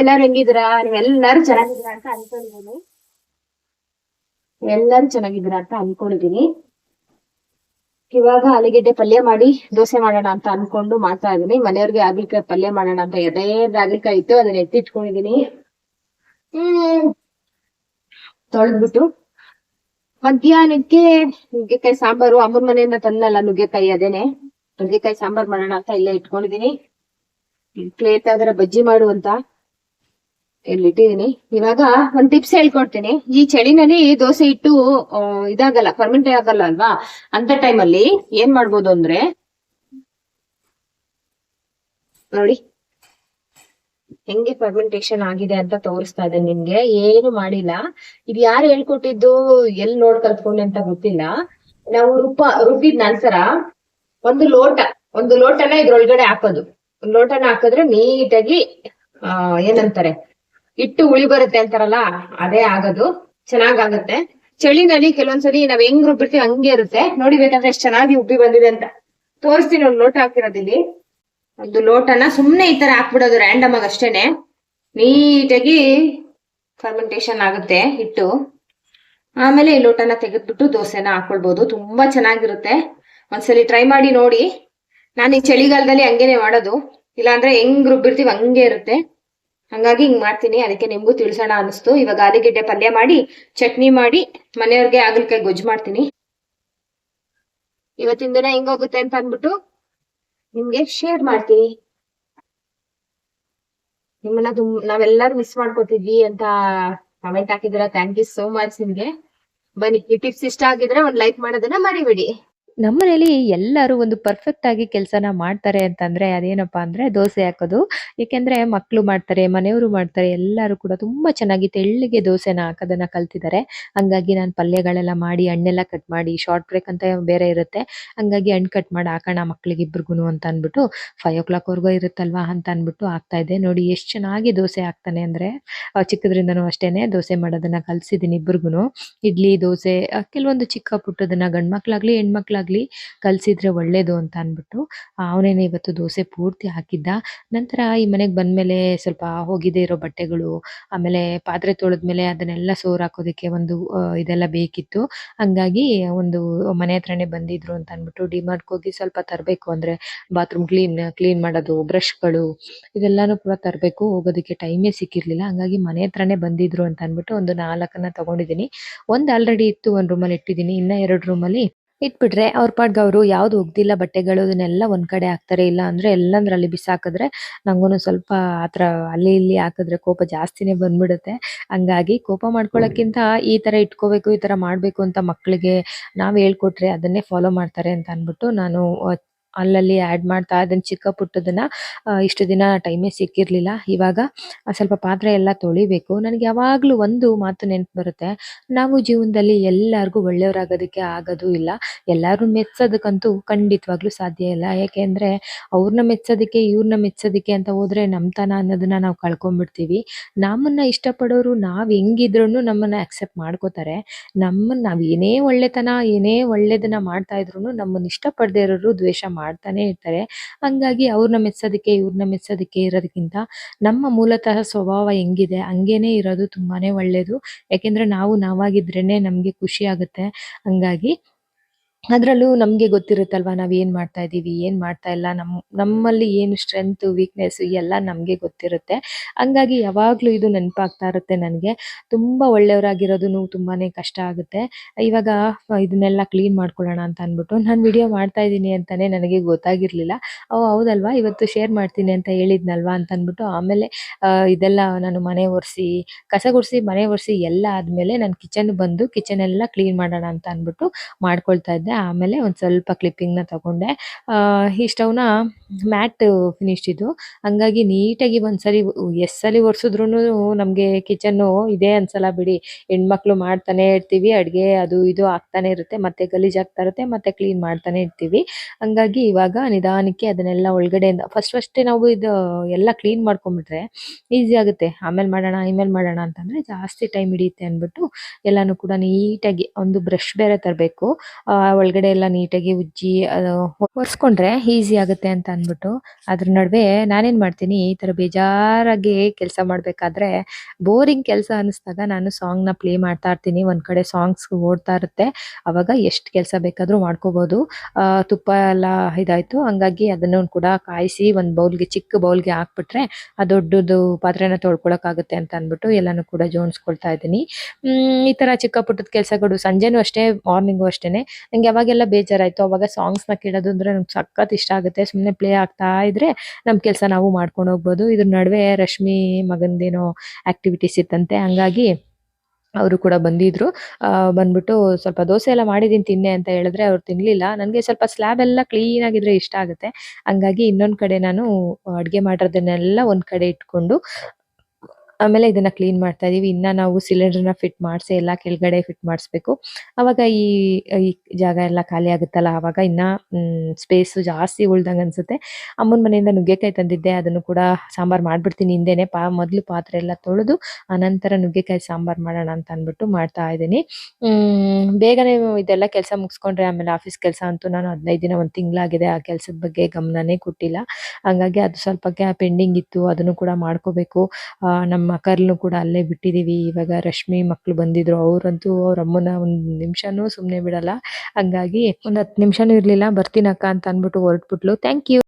ಎಲ್ಲಾರು ಹೆಂಗಿದ್ದೀರಾ ನೀವೆಲ್ಲರೂ ಚೆನ್ನಾಗಿದ್ದೀರಾ ಅಂತ ಅನ್ಕೊಂಡಿದ್ದೀನಿ ಎಲ್ಲರೂ ಚೆನ್ನಾಗಿದ್ದೀರಾ ಅಂತ ಅನ್ಕೊಂಡಿದ್ದೀನಿ ಇವಾಗ ಆಲೂಗೆಡ್ಡೆ ಪಲ್ಯ ಮಾಡಿ ದೋಸೆ ಮಾಡೋಣ ಅಂತ ಅನ್ಕೊಂಡು ಮಾಡ್ತಾ ಇದೀನಿ ಮನೆಯವ್ರಿಗೆ ಹಾಗಲಕಾಯಿ ಪಲ್ಯ ಮಾಡೋಣ ಅಂತ ಎದೆ ಹಾಗಲಕಾಯಿ ಇತ್ತು, ಅದನ್ನ ಎತ್ತಿಟ್ಕೊಂಡಿದೀನಿ. ಹ್ಮ್. ತೊಳೆದ್ಬಿಟ್ಟು ಮಧ್ಯಾಹ್ನಕ್ಕೆ ನುಗ್ಗೆಕಾಯಿ ಸಾಂಬಾರು. ಅಮ್ಮನ ಮನೆಯಿಂದ ತಂದಲ್ಲ ನುಗ್ಗೆಕಾಯಿ ಅದೇನೆ. ನುಗ್ಗೆಕಾಯಿ ಸಾಂಬಾರ್ ಮಾಡೋಣ ಅಂತ ಇಲ್ಲೇ ಇಟ್ಕೊಂಡಿದೀನಿ. ಪ್ಲೇಟ್ ಆದ್ರೆ ಬಜ್ಜಿ ಮಾಡು ಅಂತ. ಇಲ್ಲಿ ಇಟ್ಟಿದೀನಿ ಇವಾಗ ಒಂದ್ ಟಿಪ್ಸ್ ಹೇಳ್ಕೊಡ್ತೀನಿ. ಈ ಚಳಿನಲ್ಲಿ ದೋಸೆ ಇಟ್ಟು ಇದಾಗಲ್ಲ ಪರ್ಮಿಂಟ್ ಆಗಲ್ಲ ಅಲ್ವಾ? ಅಂತ ಟೈಮಲ್ಲಿ ಏನ್ ಮಾಡ್ಬೋದು ಅಂದ್ರೆ, ನೋಡಿ, ಹೆಂಗೆ ಫರ್ಮೆಂಟೇಶನ್ ಆಗಿದೆ ಅಂತ ತೋರಿಸ್ತಾ ಇದೆ ನಿಮ್ಗೆ. ಏನು ಮಾಡಿಲ್ಲ. ಇದು ಯಾರು ಹೇಳ್ಕೊಟ್ಟಿದ್ದು, ಎಲ್ ನೋಡ್ ಕಲ್ತ್ಕೊಂಡೆ ಅಂತ ಗೊತ್ತಿಲ್ಲ. ನಾವು ರುಬ್ಬ ರುಬ್ಬಿದ ನಂತರ ಒಂದು ಲೋಟ, ಒಂದು ಲೋಟನ ಇದ್ರೊಳಗಡೆ ಹಾಕೋದು. ಒಂದ್ ಲೋಟನ ಹಾಕಿದ್ರೆ ನೀಟಾಗಿ, ಆ, ಏನಂತಾರೆ? ಹಿಟ್ಟು ಉಳಿ ಬರುತ್ತೆ ಅಂತಾರಲ್ಲ, ಅದೇ ಆಗೋದು. ಚೆನ್ನಾಗಾಗುತ್ತೆ. ಚಳಿನಲ್ಲಿ ಕೆಲವೊಂದ್ಸರಿ ನಾವ್ ಹೆಂಗ್ ರುಬ್ಬಿರ್ತೀವಿ ಹಂಗೆ ಇರುತ್ತೆ. ನೋಡಿ ಬೇಕಂದ್ರೆ ಎಷ್ಟ್ ಚೆನ್ನಾಗಿ ಉಬ್ಬಿ ಬಂದಿದೆ ಅಂತ. ತೋರಿಸ್ತೀನಿ ಒಂದು ಲೋಟ ಹಾಕಿರೋದಿಲ್ಲಿ. ಒಂದು ಲೋಟನ ಸುಮ್ನೆ ಈ ತರ ಹಾಕ್ಬಿಡೋದು ರ್ಯಾಂಡಮ್ ಆಗಿ ಅಷ್ಟೇನೆ. ನೀಟಾಗಿ ಫರ್ಮೆಂಟೇಶನ್ ಆಗುತ್ತೆ ಹಿಟ್ಟು. ಆಮೇಲೆ ಈ ಲೋಟನ ತೆಗೆದ್ಬಿಟ್ಟು ದೋಸೆನ ಹಾಕೊಳ್ಬಹುದು ತುಂಬಾ ಚೆನ್ನಾಗಿರುತ್ತೆ. ಒಂದ್ಸಲಿ ಟ್ರೈ ಮಾಡಿ ನೋಡಿ. ನಾನು ಈ ಚಳಿಗಾಲದಲ್ಲಿ ಹಂಗೇನೆ ಮಾಡೋದು. ಇಲ್ಲಾಂದ್ರೆ ಹೆಂಗ್ ರುಬ್ಬಿರ್ತೀವಿ ಹಂಗೆ ಇರುತ್ತೆ. ಹಂಗಾಗಿ ಹಿಂಗ್ ಮಾಡ್ತೀನಿ, ಅದಕ್ಕೆ ನಿಮ್ಗೂ ತಿಳಿಸೋಣ ಅನಿಸ್ತು ಇವಾಗ ಆಲೂಗೆಡ್ಡೆ ಪಲ್ಯ ಮಾಡಿ, ಚಟ್ನಿ ಮಾಡಿ, ಮನೆಯವ್ರಿಗೆ ಹಾಗಲಕಾಯಿ ಗೊಜ್ಜು ಮಾಡ್ತೀನಿ. ಇವತ್ತಿನ ದಿನ ಹೆಂಗೋಗುತ್ತೆ ಅಂತ ಅಂದ್ಬಿಟ್ಟು ನಿಮ್ಗೆ ಶೇರ್ ಮಾಡ್ತೀನಿ. ನಿಮ್ಮನ್ನ ತುಂಬ ನಾವೆಲ್ಲರೂ ಮಿಸ್ ಮಾಡ್ಕೊತಿದ್ವಿ ಅಂತ ಕಮೆಂಟ್ ಹಾಕಿದ್ರ ಥ್ಯಾಂಕ್ ಯು ಸೋ ಮಚ್ ನಿಮ್ಗೆ. ಬನ್ನಿ, ಈ ಟಿಪ್ಸ್ ಇಷ್ಟ ಆಗಿದ್ರೆ ಒಂದ್ ಲೈಕ್ ಮಾಡೋದನ್ನ ಮರಿಬೇಡಿ. ನಮ್ಮನೇಲಿ ಎಲ್ಲರೂ ಒಂದು ಪರ್ಫೆಕ್ಟ್ ಆಗಿ ಕೆಲಸನ ಮಾಡ್ತಾರೆ ಅಂತಂದ್ರೆ ಅದೇನಪ್ಪಾ ಅಂದ್ರೆ ದೋಸೆ ಹಾಕೋದು. ಯಾಕೆಂದ್ರೆ ಮಕ್ಕಳು ಮಾಡ್ತಾರೆ, ಮನೆಯವರು ಮಾಡ್ತಾರೆ, ಎಲ್ಲರೂ ಕೂಡ ತುಂಬಾ ಚೆನ್ನಾಗಿ ತೆಳ್ಳಗೆ ದೋಸೆನ ಹಾಕೋದನ್ನ ಕಲ್ತಿದ್ದಾರೆ ಹಂಗಾಗಿ ನಾನು ಪಲ್ಯಗಳೆಲ್ಲ ಮಾಡಿ, ಹಣ್ಣೆಲ್ಲ ಕಟ್ ಮಾಡಿ ಶಾರ್ಟ್ ಬ್ರೇಕ್ ಅಂತ ಬೇರೆ ಇರುತ್ತೆ. ಹಂಗಾಗಿ ಹಣ್ಣು ಕಟ್ ಮಾಡಿ ಹಾಕೋಣ ಮಕ್ಳಿಗೆ ಇಬ್ರಿಗೂ ಅಂತ ಅಂದ್ಬಿಟ್ಟು ಫೈವ್ ಓ ಕ್ಲಾಕ್ ವರ್ಗೂ ಇರುತ್ತಲ್ವಾ ಅಂತ ಅಂದ್ಬಿಟ್ಟು ಆಗ್ತಾ ಇದೆ ನೋಡಿ ಎಷ್ಟು ಚೆನ್ನಾಗಿ ದೋಸೆ ಹಾಕ್ತಾನೆ ಅಂದ್ರೆ ಚಿಕ್ಕದ್ರಿಂದನೂ ಅಷ್ಟೇನೆ ದೋಸೆ ಮಾಡೋದನ್ನ ಕಲ್ಸಿದ್ದೀನಿ ಇಬ್ರಿಗೂ ಇಡ್ಲಿ, ದೋಸೆ ಕೆಲವೊಂದು ಚಿಕ್ಕ ಪುಟ್ಟದನ್ನ ಗಂಡ್ ಮಕ್ಳಾಗ್ಲಿ ಹೆಣ್ಮಕ್ಳಾಗ್ಲಿ ಕಲ್ಸಿದ್ರೆ ಒಳ್ಳೇದು ಅಂತ ಅಂದ್ಬಿಟ್ಟು ಅವನೇನೆ ಇವತ್ತು ದೋಸೆ ಪೂರ್ತಿ ಹಾಕಿದ್ದ. ನಂತರ ಈ ಮನೆಗೆ ಬಂದ್ಮೇಲೆ ಸ್ವಲ್ಪ ಹೋಗಿದೆ ಇರೋ ಬಟ್ಟೆಗಳು, ಆಮೇಲೆ ಪಾತ್ರೆ ತೊಳೆದ್ಮೇಲೆ ಅದನ್ನೆಲ್ಲ ಸೋರ್ ಹಾಕೋದಕ್ಕೆ ಒಂದು ಇದೆಲ್ಲ ಬೇಕಿತ್ತು. ಹಂಗಾಗಿ ಒಂದು ಮನೆ ಹತ್ರನೇ ಬಂದಿದ್ರು ಅಂತ ಅಂದ್ಬಿಟ್ಟು ಡಿಮಾರ್ಟ್ಗೆ ಹೋಗಿ ಸ್ವಲ್ಪ ತರಬೇಕು. ಅಂದ್ರೆ ಬಾತ್ರೂಮ್ ಕ್ಲೀನ್ ಕ್ಲೀನ್ ಮಾಡೋದು, ಬ್ರಷ್ಗಳು ಇದೆಲ್ಲಾನು ಕೂಡ ತರಬೇಕು. ಹೋಗೋದಕ್ಕೆ ಟೈಮೇ ಸಿಕ್ಕಿರಲಿಲ್ಲ. ಹಂಗಾಗಿ ಮನೆ ಹತ್ರನೇ ಬಂದಿದ್ರು ಅಂತ ಅಂದ್ಬಿಟ್ಟು ಒಂದು ನಾಲ್ಕನ್ನ ತಗೊಂಡಿದ್ದೀನಿ. ಒಂದು ಆಲ್ರೆಡಿ ಇತ್ತು, ಒಂದು ರೂಮಲ್ಲಿ ಇಟ್ಟಿದ್ದೀನಿ. ಇನ್ನ ಎರಡು ರೂಮಲ್ಲಿ ಇಟ್ಬಿಟ್ರೆ ಅವ್ರ ಪಾಡ್ಗೆ ಅವರು ಯಾವ್ದು ಒಗ್ದಿಲ್ಲ ಬಟ್ಟೆಗಳು ಇದನ್ನೆಲ್ಲ ಒಂದ್ ಕಡೆ ಹಾಕ್ತಾರೆ. ಇಲ್ಲ ಅಂದ್ರೆ ಎಲ್ಲಂದ್ರಲ್ಲಿ ಬಿಸಾಕಿದ್ರೆ ನಂಗೂನು ಸ್ವಲ್ಪ ಆತರ ಅಲ್ಲಿ ಇಲ್ಲಿ ಹಾಕಿದ್ರೆ ಕೋಪ ಜಾಸ್ತಿನೇ ಬಂದ್ಬಿಡುತ್ತೆ. ಹಂಗಾಗಿ ಕೋಪ ಮಾಡ್ಕೊಳಕ್ಕಿಂತ ಈ ತರ ಇಟ್ಕೋಬೇಕು, ಈ ತರ ಮಾಡ್ಬೇಕು ಅಂತ ಮಕ್ಳಿಗೆ ನಾವ್ ಹೇಳ್ಕೊಟ್ರೆ ಅದನ್ನೇ ಫಾಲೋ ಮಾಡ್ತಾರೆ ಅಂತ ಅನ್ಬಿಟ್ಟು ನಾನು ಅಲ್ಲಲ್ಲಿ ಆಡ್ ಮಾಡ್ತಾ ಅದನ್ನ ಚಿಕ್ಕ ಪುಟ್ಟದನ್ನ ಇಷ್ಟು ದಿನ ಟೈಮೇ ಸಿಕ್ಕಿರ್ಲಿಲ್ಲ. ಇವಾಗ ಸ್ವಲ್ಪ ಪಾತ್ರೆ ಎಲ್ಲ ತೊಳಿಬೇಕು. ನನಗೆ ಯಾವಾಗಲೂ ಒಂದು ಮಾತು ನೆನಪು ಬರುತ್ತೆ. ನಾವು ಜೀವನದಲ್ಲಿ ಎಲ್ಲಾರ್ಗೂ ಒಳ್ಳೆಯವರಾಗೋದಕ್ಕೆ ಆಗೋದು ಇಲ್ಲ. ಎಲ್ಲರೂ ಮೆಚ್ಚೋದಕ್ಕಂತೂ ಖಂಡಿತವಾಗ್ಲೂ ಸಾಧ್ಯ ಇಲ್ಲ. ಯಾಕೆಂದರೆ, ಅವ್ರನ್ನ ಮೆಚ್ಚೋದಕ್ಕೆ ಇವ್ರನ್ನ ಮೆಚ್ಚೋದಕ್ಕೆ ಅಂತ ಹೋದರೆ ನಮ್ತನ ಅನ್ನೋದನ್ನ ನಾವು ಕಳ್ಕೊಂಡ್ಬಿಡ್ತೀವಿ ನಮ್ಮನ್ನ ಇಷ್ಟಪಡೋರು ನಾವು ಹೆಂಗಿದ್ರು ನಮ್ಮನ್ನ ಅಕ್ಸೆಪ್ಟ್ ಮಾಡ್ಕೋತಾರೆ. ನಮ್ಮನ್ನ ನಾವು ಏನೇ ಒಳ್ಳೆತನ, ಏನೇ ಒಳ್ಳೇದನ್ನ ಮಾಡ್ತಾ ಇದ್ರು ನಮ್ಮನ್ನ ಇಷ್ಟಪಡದೇ ಇರೋರು ದ್ವೇಷ ಮಾಡ್ತಾನೆ ಇರ್ತಾರೆ. ಹಂಗಾಗಿ ಅವ್ರನ್ನ ಮೆಚ್ಚೋದಕ್ಕೆ ಇವ್ರನ್ನ ಮೆಚ್ಚೋದಕ್ಕೆ ಇರೋದಕ್ಕಿಂತ ನಮ್ಮ ಮೂಲತಃ ಸ್ವಭಾವ ಹೆಂಗಿದೆ, ಹಂಗೇನೆ ಇರೋದು ತುಂಬಾನೇ ಒಳ್ಳೇದು. ಯಾಕೆಂದ್ರೆ ನಾವು ನಾವಾಗಿದ್ರೇನೆ ನಮ್ಗೆ ಖುಷಿ ಆಗುತ್ತೆ. ಹಂಗಾಗಿ ಅದ್ರಲ್ಲೂ ನಮ್ಗೆ ಗೊತ್ತಿರುತ್ತಲ್ವಾ ನಾವ್ ಏನ್ ಮಾಡ್ತಾ ಇದೀವಿ ಏನ್ ಮಾಡ್ತಾ ಇಲ್ಲ, ನಮ್, ನಮ್ಮಲ್ಲಿ ಏನು ಸ್ಟ್ರೆಂತ್ ವೀಕ್ನೆಸ್ ಎಲ್ಲ ನಮ್ಗೆ ಗೊತ್ತಿರುತ್ತೆ. ಹಂಗಾಗಿ ಯಾವಾಗ್ಲೂ ಇದು ನೆನಪಾಗ್ತಾ ಇರುತ್ತೆ ನನಗೆ. ತುಂಬಾ ಒಳ್ಳೆಯವರಾಗಿರೋದು ತುಂಬಾನೇ ಕಷ್ಟ ಆಗುತ್ತೆ. ಇವಾಗ ಇದನ್ನೆಲ್ಲ ಕ್ಲೀನ್ ಮಾಡ್ಕೊಳ್ಳೋಣ ಅಂತ ಅನ್ಬಿಟ್ಟು ನಾನು ವಿಡಿಯೋ ಮಾಡ್ತಾ ಇದ್ದೀನಿ ಅಂತಾನೆ ನನಗೆ ಗೊತ್ತಾಗಿರ್ಲಿಲ್ಲ. ಓ, ಹೌದಲ್ವಾ? ಇವತ್ತು ಶೇರ್ ಮಾಡ್ತೀನಿ ಅಂತ ಹೇಳಿದ್ನಲ್ವಾ ಅಂತ ಅನ್ಬಿಟ್ಟು ಆಮೇಲೆ ಇದೆಲ್ಲ ನಾನು ಮನೆ ಒರೆಸಿ, ಕಸ ಗುಡಿಸಿ, ಮನೆ ಒರೆಸಿ ಎಲ್ಲ ಆದ್ಮೇಲೆ ನಾನು ಕಿಚನ್ ಬಂದು ಕಿಚನ್ ಎಲ್ಲ ಕ್ಲೀನ್ ಮಾಡೋಣ ಅಂತ ಅನ್ಬಿಟ್ಟು ಮಾಡ್ಕೊಳ್ತಾ ಇದ್ದೆ. ಆಮೇಲೆ ಒಂದು ಸ್ವಲ್ಪ ಕ್ಲಿಪ್ಪಿಂಗ್ನ ತಗೊಂಡೆ. ಈ ಸ್ಟವ್ನ ಮ್ಯಾಟ್ ಫಿನಿಶ್ ಇದು ಹಂಗಾಗಿ ನೀಟಾಗಿ ಒಂದ್ಸರಿ ಎಷ್ಟ್ ಸಲಿ ಒರೆಸಿದ್ರು ನಮಗೆ ಕಿಚನ್ ಇದೇ ಅನ್ಸಲ್ಲ ಬಿಡಿ. ಹೆಣ್ಮಕ್ಳು ಮಾಡ್ತಾನೆ ಇರ್ತೀವಿ, ಅಡುಗೆ ಅದು ಇದು ಆಗ್ತಾನೆ ಇರುತ್ತೆ, ಮತ್ತೆ ಗಲೀಜ್ ಆಗ್ತಾ ಇರುತ್ತೆ, ಮತ್ತೆ ಕ್ಲೀನ್ ಮಾಡ್ತಾನೆ ಇರ್ತೀವಿ. ಹಂಗಾಗಿ ಇವಾಗ ನಿಧಾನಕ್ಕೆ ಅದನ್ನೆಲ್ಲ ಒಳಗಡೆಯಿಂದ ಫಸ್ಟ್ ಫಸ್ಟೇ ನಾವು ಇದು ಎಲ್ಲ ಕ್ಲೀನ್ ಮಾಡ್ಕೊಂಡ್ಬಿಟ್ರೆ ಈಸಿ ಆಗುತ್ತೆ. ಆಮೇಲೆ ಮಾಡೋಣ ಆಮೇಲೆ ಮಾಡೋಣ ಅಂತಂದ್ರೆ ಜಾಸ್ತಿ ಟೈಮ್ ಹಿಡಿಯುತ್ತೆ ಅಂದ್ಬಿಟ್ಟು ಎಲ್ಲಾನು ಕೂಡ ನೀಟಾಗಿ ಒಂದು ಬ್ರಷ್ ಬೇರೆ ತರಬೇಕು. ಒಳಗಡೆ ಎಲ್ಲ ನೀಟಾಗಿ ಉಜ್ಜಿ ಒರೆಸ್ಕೊಂಡ್ರೆ ಈಸಿ ಆಗುತ್ತೆ ಅಂತ ಅಂದ್ಬಿಟ್ಟು ಅದ್ರ ನಡುವೆ ನಾನೇನ್ ಮಾಡ್ತೀನಿ, ಈ ತರ ಬೇಜಾರಾಗಿ ಕೆಲಸ ಮಾಡ್ಬೇಕಾದ್ರೆ ಬೋರಿಂಗ್ ಕೆಲಸ ಅನಿಸ್ದಾಗ ನಾನು ಸಾಂಗ್ನ ಪ್ಲೇ ಮಾಡ್ತಾ ಇರ್ತೀನಿ. ಒಂದ್ ಕಡೆ ಸಾಂಗ್ಸ್ ಓಡ್ತಾ ಇರುತ್ತೆ. ಅವಾಗ ಎಷ್ಟು ಕೆಲಸ ಬೇಕಾದ್ರೂ ಮಾಡ್ಕೋಬಹುದು ತುಪ್ಪ ಎಲ್ಲ ಇದಾಯ್ತು. ಹಂಗಾಗಿ ಅದನ್ನ ಕೂಡ ಕಾಯಿಸಿ ಒಂದ್ ಬೌಲ್ಗೆ, ಚಿಕ್ಕ ಬೌಲ್ಗೆ ಹಾಕ್ಬಿಟ್ರೆ ಆ ದೊಡ್ಡದು ಪಾತ್ರೆನ ತೊಳ್ಕೊಳಕ್ ಆಗುತ್ತೆ ಅಂತ ಅನ್ಬಿಟ್ಟು ಎಲ್ಲಾನು ಕೂಡ ಜೋಡಿಸ್ಕೊಳ್ತಾ ಇದ್ದೀನಿ. ಈ ತರ ಚಿಕ್ಕ ಪುಟ್ಟದ ಕೆಲಸಗಳು ಸಂಜೆನೂ ಅಷ್ಟೇ ಮಾರ್ನಿಂಗು ಅಷ್ಟೇನೆ. ನಂಗೆ ಯಾವಾಗೆಲ್ಲ ಬೇಜಾರಾಯ್ತು ಅವಾಗ ಸಾಂಗ್ಸ್ನ ಕೇಳೋದು ಅಂದ್ರೆ ನಮ್ಗೆ ಸಖತ್ ಇಷ್ಟ ಆಗುತ್ತೆ. ಸುಮ್ನೆ ಪ್ಲೇ ಆಗ್ತಾ ಇದ್ರೆ ನಮ್ ಕೆಲಸ ನಾವು ಮಾಡ್ಕೊಂಡು ಹೋಗ್ಬೋದು. ಇದ್ರ ನಡುವೆ ರಶ್ಮಿ ಮಗಂದೇನೋ ಆಕ್ಟಿವಿಟೀಸ್ ಇತ್ತಂತೆ. ಹಂಗಾಗಿ ಅವರು ಕೂಡ ಬಂದಿದ್ರು. ಆ, ಬಂದ್ಬಿಟ್ಟು ಸ್ವಲ್ಪ ದೋಸೆ ಎಲ್ಲ ಮಾಡಿದೀನಿ, ತಿನ್ನೆ ಅಂತ ಹೇಳಿದ್ರೆ ಅವ್ರು ತಿನ್ಲಿಲ್ಲ. ನನಗೆ ಸ್ವಲ್ಪ ಸ್ಲ್ಯಾಬ್ ಎಲ್ಲ ಕ್ಲೀನ್ ಆಗಿದ್ರೆ ಇಷ್ಟ ಆಗುತ್ತೆ. ಹಂಗಾಗಿ ಇನ್ನೊಂದ್ ಕಡೆ ನಾನು ಅಡ್ಗೆ ಮಾಡಿರೋದನ್ನೆಲ್ಲ ಒಂದ್ ಕಡೆ ಇಟ್ಕೊಂಡು ಆಮೇಲೆ ಇದನ್ನ ಕ್ಲೀನ್ ಮಾಡ್ತಾ ಇದೀವಿ. ಇನ್ನ ನಾವು ಸಿಲಿಂಡರ್ನ ಫಿಟ್ ಮಾಡಿಸಿ ಎಲ್ಲ ಕೆಳಗಡೆ ಫಿಟ್ ಮಾಡಿಸ್ಬೇಕು. ಅವಾಗ ಈ ಈ ಜಾಗ ಎಲ್ಲ ಖಾಲಿ ಆಗುತ್ತಲ್ಲ, ಅವಾಗ ಇನ್ನ ಸ್ಪೇಸ್ ಜಾಸ್ತಿ ಉಳ್ದಂಗ ಅನ್ಸುತ್ತೆ. ಅಮ್ಮನ ಮನೆಯಿಂದ ನುಗ್ಗೆಕಾಯಿ ತಂದಿದ್ದೆ. ಅದನ್ನು ಕೂಡ ಸಾಂಬಾರ್ ಮಾಡ್ಬಿಡ್ತೀನಿ ಹಿಂದೆನೆ. ಪಾ, ಮೊದ್ಲು ಪಾತ್ರೆ ಎಲ್ಲ ತೊಳೆದು ಆನಂತರ ನುಗ್ಗೆಕಾಯಿ ಸಾಂಬಾರ್ ಮಾಡೋಣ ಅಂತ ಅನ್ಬಿಟ್ಟು ಮಾಡ್ತಾ ಇದ್ದೀನಿ. ಬೇಗನೆ ಇದೆಲ್ಲ ಕೆಲಸ ಮುಗಿಸ್ಕೊಂಡ್ರೆ ಆಮೇಲೆ ಆಫೀಸ್ ಕೆಲಸ ಅಂತೂ ನಾನು ಹದಿನೈದು ದಿನ ಒಂದು ತಿಂಗಳಾಗಿದೆ. ಆ ಕೆಲಸದ ಬಗ್ಗೆ ಗಮನನೇ ಕೊಟ್ಟಿಲ್ಲ. ಹಂಗಾಗಿ ಅದು ಸ್ವಲ್ಪ ಪೆಂಡಿಂಗ್ ಇತ್ತು. ಅದನ್ನು ಕೂಡ ಮಾಡ್ಕೋಬೇಕು. ನಮ್ಮ ಕರ್ಲು ಕೂಡ ಅಲ್ಲೇ ಬಿಟ್ಟಿದೀವಿ. ಇವಾಗ ರಶ್ಮಿ ಮಕ್ಕಳು ಬಂದಿದ್ರು. ಅವ್ರಂತೂ ಅವ್ರ ಅಮ್ಮನ ಒಂದ್ ನಿಮಿಷನೂ ಸುಮ್ನೆ ಬಿಡಲ್ಲ. ಹಂಗಾಗಿ ಒಂದ್ ಹತ್ತು ನಿಮಿಷನೂ ಇರ್ಲಿಲ್ಲ. ಬರ್ತೀನಕ್ಕ ಅಂತ ಅಂದ್ಬಿಟ್ಟು ಹೊರಟ್ಬಿಟ್ಲು. Thank you